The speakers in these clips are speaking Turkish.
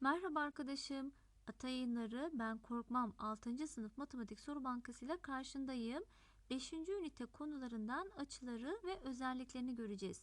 Merhaba arkadaşım. Ata yayınları ben korkmam 6. sınıf matematik soru bankası ile karşındayım. 5. ünite konularından açıları ve özelliklerini göreceğiz.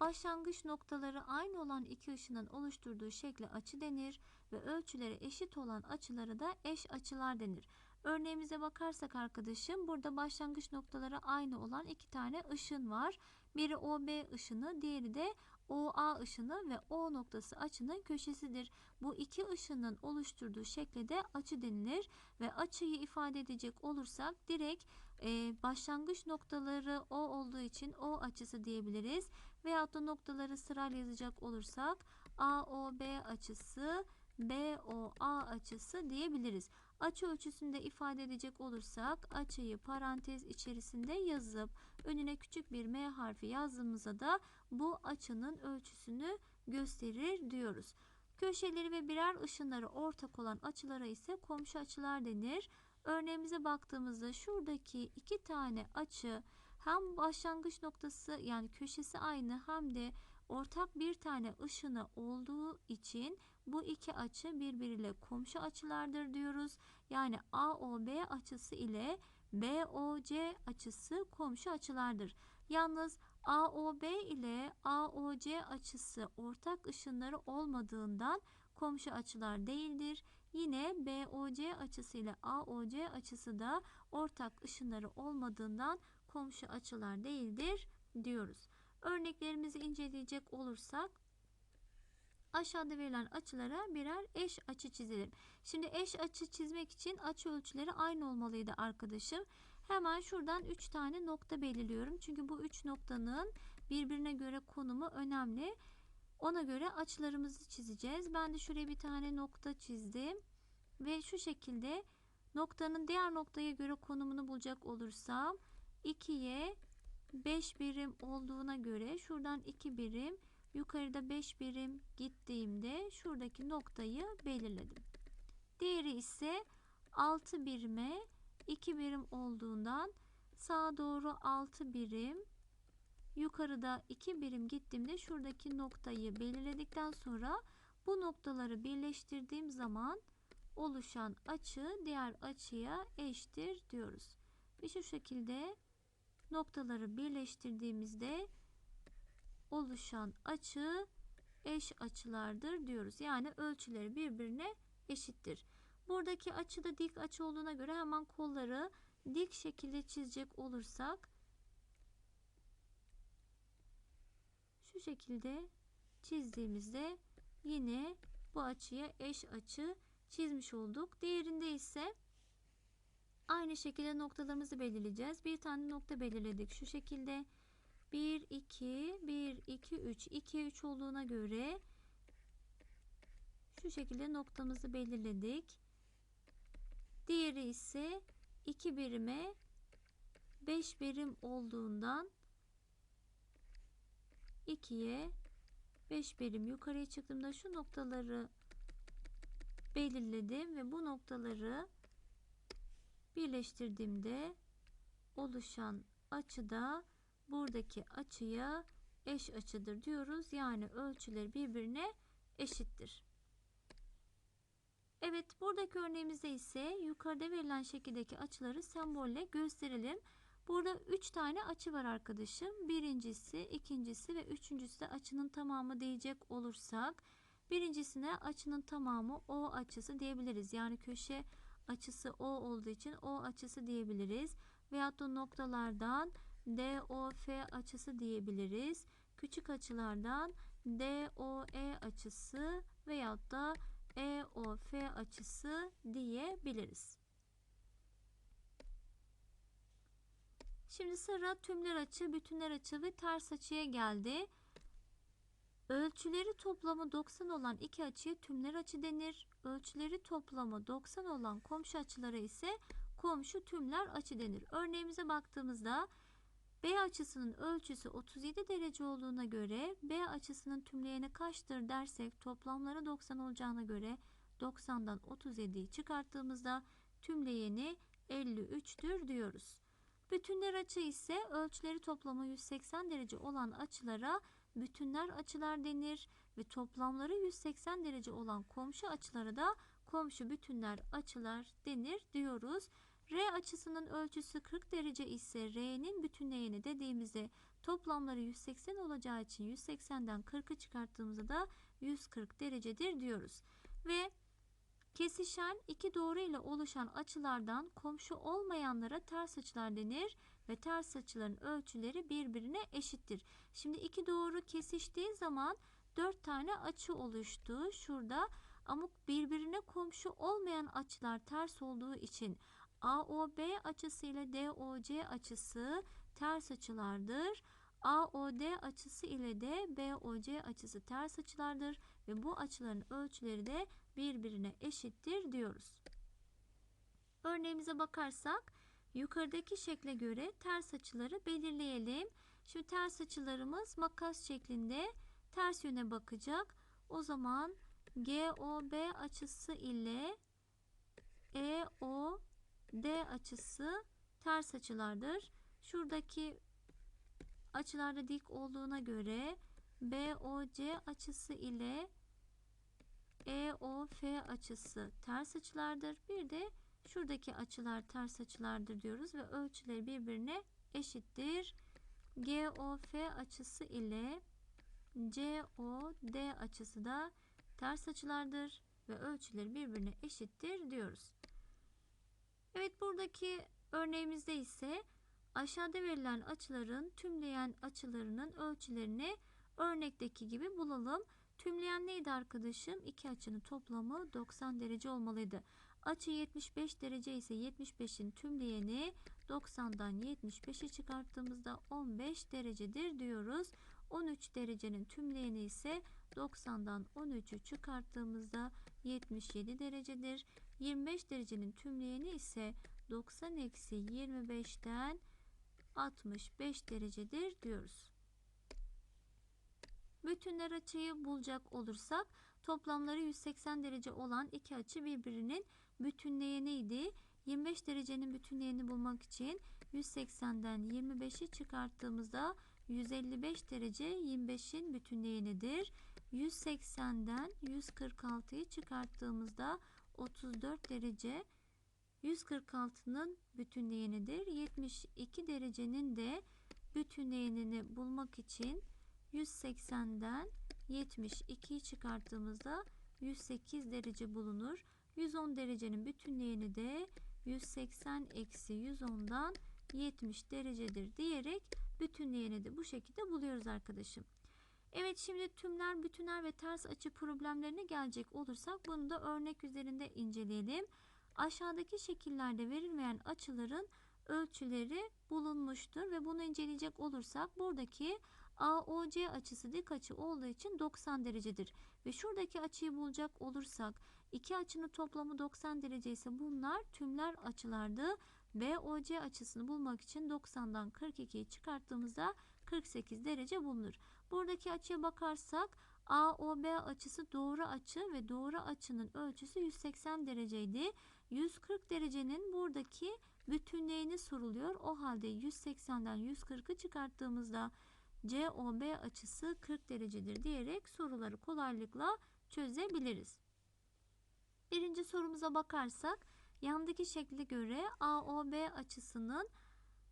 Başlangıç noktaları aynı olan iki ışının oluşturduğu şekle açı denir ve ölçüleri eşit olan açıları da eş açılar denir. Örneğimize bakarsak arkadaşım burada başlangıç noktaları aynı olan iki tane ışın var. Biri OB ışını, diğeri de OA ışını ve O noktası açının köşesidir. Bu iki ışının oluşturduğu şekle de açı denilir ve açıyı ifade edecek olursak direkt e, başlangıç noktaları O olduğu için O açısı diyebiliriz. Veyahut da noktaları sırayla yazacak olursak AOB açısı, BOA açısı diyebiliriz. Açı ölçüsünde ifade edecek olursak açıyı parantez içerisinde yazıp önüne küçük bir M harfi yazdığımızda da bu açının ölçüsünü gösterir diyoruz. Köşeleri ve birer ışınları ortak olan açılara ise komşu açılar denir. Örneğimize baktığımızda şuradaki iki tane açı hem başlangıç noktası yani köşesi aynı hem de ortak bir tane ışını olduğu için bu iki açı birbiriyle komşu açılardır diyoruz. Yani AOB açısı ile BOC açısı komşu açılardır. Yalnız AOB ile AOC açısı ortak ışınları olmadığından komşu açılar değildir. Yine BOC açısı ile AOC açısı da ortak ışınları olmadığından komşu açılar değildir diyoruz. Örneklerimizi inceleyecek olursak aşağıda verilen açılara birer eş açı çizelim. Şimdi eş açı çizmek için açı ölçüleri aynı olmalıydı arkadaşım. Hemen şuradan 3 tane nokta belirliyorum. Çünkü bu 3 noktanın birbirine göre konumu önemli. Ona göre açılarımızı çizeceğiz. Ben de şuraya bir tane nokta çizdim. Ve şu şekilde noktanın diğer noktaya göre konumunu bulacak olursam 2'ye 5 birim olduğuna göre şuradan 2 birim yukarıda 5 birim gittiğimde şuradaki noktayı belirledim. Diğeri ise 6 birime 2 birim olduğundan sağa doğru 6 birim yukarıda 2 birim gittiğimde şuradaki noktayı belirledikten sonra bu noktaları birleştirdiğim zaman oluşan açı diğer açıya eşittir diyoruz. Ve şu şekilde noktaları birleştirdiğimizde oluşan açı eş açılardır diyoruz. Yani ölçüleri birbirine eşittir. Buradaki açı da dik açı olduğuna göre hemen kolları dik şekilde çizecek olursak şu şekilde çizdiğimizde yine bu açıya eş açı çizmiş olduk. Diğerinde ise aynı şekilde noktalarımızı belirleyeceğiz. Bir tane nokta belirledik. Şu şekilde 1 2 1 2 3 2 3 olduğuna göre şu şekilde noktamızı belirledik. Diğeri ise 2 birime 5 birim olduğundan 2'ye 5 birim yukarıya çıktığımda şu noktaları belirledim ve bu noktaları birleştirdiğimde oluşan açıda buradaki açıya eş açıdır diyoruz. Yani ölçüleri birbirine eşittir. Evet buradaki örneğimizde ise yukarıda verilen şekildeki açıları sembolle gösterelim. Burada 3 tane açı var arkadaşım. Birincisi, ikincisi ve üçüncüsü de açının tamamı diyecek olursak birincisine açının tamamı O açısı diyebiliriz. Yani köşe açısı O olduğu için O açısı diyebiliriz. Veyahut da noktalardan DOF açısı diyebiliriz. Küçük açılardan DOE açısı veyahut da EOF açısı diyebiliriz. Şimdi sıra tümler açı, bütünler açı ve ters açıya geldi. Ölçüleri toplamı 90 olan iki açıya tümler açı denir. Ölçüleri toplamı 90 olan komşu açılara ise komşu tümler açı denir. Örneğimize baktığımızda B açısının ölçüsü 37 derece olduğuna göre B açısının tümleyeni kaçtır dersek toplamları 90 olacağına göre 90'dan 37'yi çıkarttığımızda tümleyeni 53'tür diyoruz. Bütünler açı ise ölçüleri toplamı 180 derece olan açılara bütünler açılar denir ve toplamları 180 derece olan komşu açılara da komşu bütünler açılar denir diyoruz. R açısının ölçüsü 40 derece ise R'nin bütünleyeni dediğimizde toplamları 180 olacağı için 180'den 40'ı çıkarttığımızda da 140 derecedir diyoruz. Ve kesişen iki doğru ile oluşan açılardan komşu olmayanlara ters açılar denir ve ters açıların ölçüleri birbirine eşittir. Şimdi iki doğru kesiştiği zaman 4 tane açı oluştu şurada ama birbirine komşu olmayan açılar ters olduğu için AOB açısı ile DOC açısı ters açılardır. AOD açısı ile de BOC açısı ters açılardır ve bu açıların ölçüleri de birbirine eşittir diyoruz. Örneğimize bakarsak yukarıdaki şekle göre ters açıları belirleyelim. Şimdi ters açılarımız makas şeklinde ters yöne bakacak. O zaman GOB açısı ile EOD açısı ters açılardır. Şuradaki açılarda dik olduğuna göre BOC açısı ile EOF açısı ters açılardır. Bir de şuradaki açılar ters açılardır diyoruz ve ölçüleri birbirine eşittir. GOF açısı ile COD açısı da ters açılardır ve ölçüleri birbirine eşittir diyoruz. Evet buradaki örneğimizde ise aşağıda verilen açıların tümleyen açılarının ölçülerini örnekteki gibi bulalım. Tümleyen neydi arkadaşım? İki açının toplamı 90 derece olmalıydı. Açı 75 derece ise 75'in tümleyeni 90'dan 75'i çıkarttığımızda 15 derecedir diyoruz. 13 derecenin tümleyeni ise 90'dan 13'ü çıkarttığımızda 77 derecedir. 25 derecenin tümleyeni ise 90 eksi 25'ten 65 derecedir diyoruz. Bütünler açıyı bulacak olursak toplamları 180 derece olan iki açı birbirinin bütünleyeniydi. 25 derecenin bütünleyeni bulmak için 180'den 25'i çıkarttığımızda 155 derece 25'in bütünleyenidir. 180'den 146'yı çıkarttığımızda 34 derece 146'nın bütünleyenidir. 72 derecenin de bütünleyenini bulmak için 180'den 72'yi çıkarttığımızda 108 derece bulunur. 110 derecenin bütünleyeni de 180 eksi 110'dan 70 derecedir diyerek bütünleyeni de bu şekilde buluyoruz arkadaşım. Evet şimdi tümler, bütünler ve ters açı problemlerine gelecek olursak bunu da örnek üzerinde inceleyelim. Aşağıdaki şekillerde verilmeyen açıların ölçüleri bulunmuştur ve bunu inceleyecek olursak buradaki AOC açısı dik açı olduğu için 90 derecedir. Ve şuradaki açıyı bulacak olursak iki açının toplamı 90 derece ise bunlar tümler açılardı. BOC açısını bulmak için 90'dan 42'yi çıkarttığımızda 48 derece bulunur. Buradaki açıya bakarsak AOB açısı doğru açı ve doğru açının ölçüsü 180 dereceydi. 140 derecenin buradaki bütünleyeni soruluyor. O halde 180'den 140'ı çıkarttığımızda COB açısı 40 derecedir diyerek soruları kolaylıkla çözebiliriz. Birinci sorumuza bakarsak yandaki şekle göre AOB açısının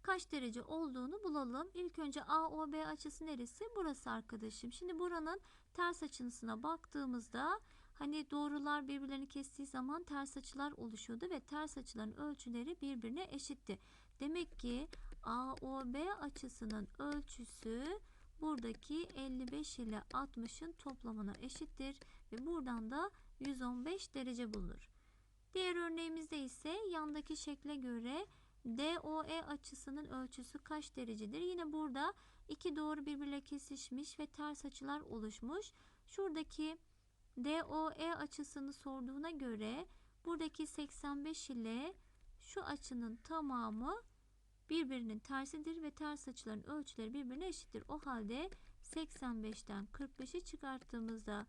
kaç derece olduğunu bulalım. İlk önce AOB açısı neresi? Burası arkadaşım. Şimdi buranın ters açısına baktığımızda hani doğrular birbirlerini kestiği zaman ters açılar oluşuyordu ve ters açıların ölçüleri birbirine eşitti. Demek ki AOB açısının ölçüsü buradaki 55 ile 60'ın toplamına eşittir ve buradan da 115 derece bulunur. Diğer örneğimizde ise yandaki şekle göre DOE açısının ölçüsü kaç derecedir? Yine burada iki doğru birbirle kesişmiş ve ters açılar oluşmuş. Şuradaki DOE açısını sorduğuna göre buradaki 85 ile şu açının tamamı birbirinin tersidir ve ters açıların ölçüleri birbirine eşittir. O halde 85'ten 45'i çıkarttığımızda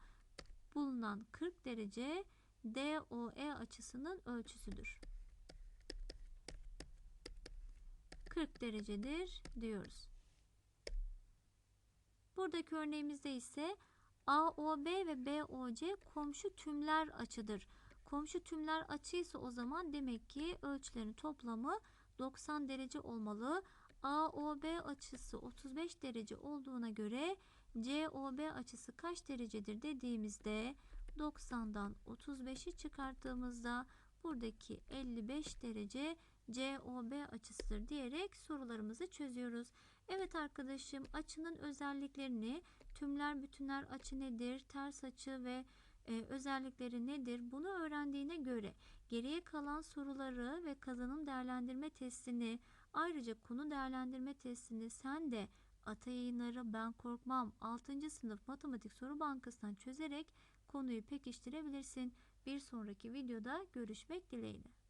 bulunan 40 derece DOE açısının ölçüsüdür. 40 derecedir diyoruz. Buradaki örneğimizde ise AOB ve BOC komşu tümler açıdır. Komşu tümler açıysa o zaman demek ki ölçülerin toplamı 90 derece olmalı. AOB açısı 35 derece olduğuna göre COB açısı kaç derecedir dediğimizde 90'dan 35'i çıkarttığımızda buradaki 55 derece COB açısıdır diyerek sorularımızı çözüyoruz. Evet arkadaşım açının özelliklerini tümler bütünler açı nedir, ters açı ve e, özellikleri nedir bunu öğrendiğine göre geriye kalan soruları ve kazanım değerlendirme testini ayrıca konu değerlendirme testini sen de Ata Yayınları Ben Korkmam 6. sınıf matematik soru bankasından çözerek konuyu pekiştirebilirsin. Bir sonraki videoda görüşmek dileğiyle.